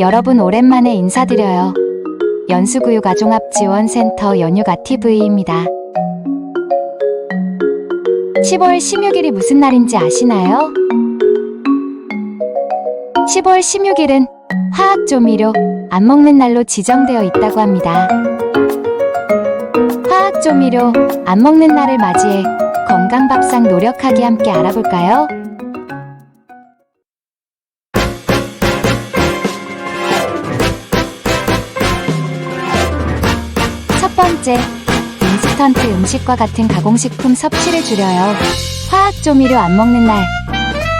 여러분 오랜만에 인사드려요. 연수구육 아종합지원센터 연육아 TV입니다. 10월 16일이 무슨 날인지 아시나요? 10월 16일은 화학 조미료 안 먹는 날로 지정되어 있다고 합니다. 화학 조미료 안 먹는 날을 맞이해 건강 밥상 노력하기 함께 알아볼까요? 번째, 인스턴트 음식과 같은 가공식품 섭취를 줄여요. 화학 조미료 안 먹는 날,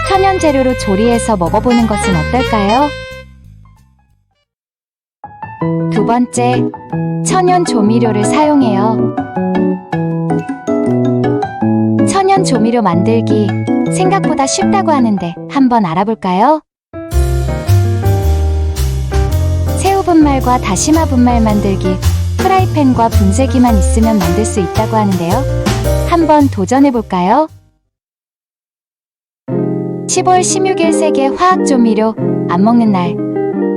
천연 재료로 조리해서 먹어보는 것은 어떨까요? 두 번째, 천연 조미료를 사용해요. 천연 조미료 만들기 생각보다 쉽다고 하는데 한번 알아볼까요? 새우 분말과 다시마 분말 만들기 프라이팬과 분쇄기만 있으면 만들 수 있다고 하는데요. 한번 도전해 볼까요? 10월 16일 세계 화학 조미료 안 먹는 날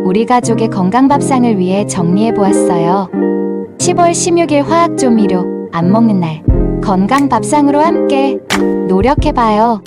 우리 가족의 건강 밥상을 위해 정리해 보았어요. 10월 16일 화학 조미료 안 먹는 날 건강 밥상으로 함께 노력해 봐요.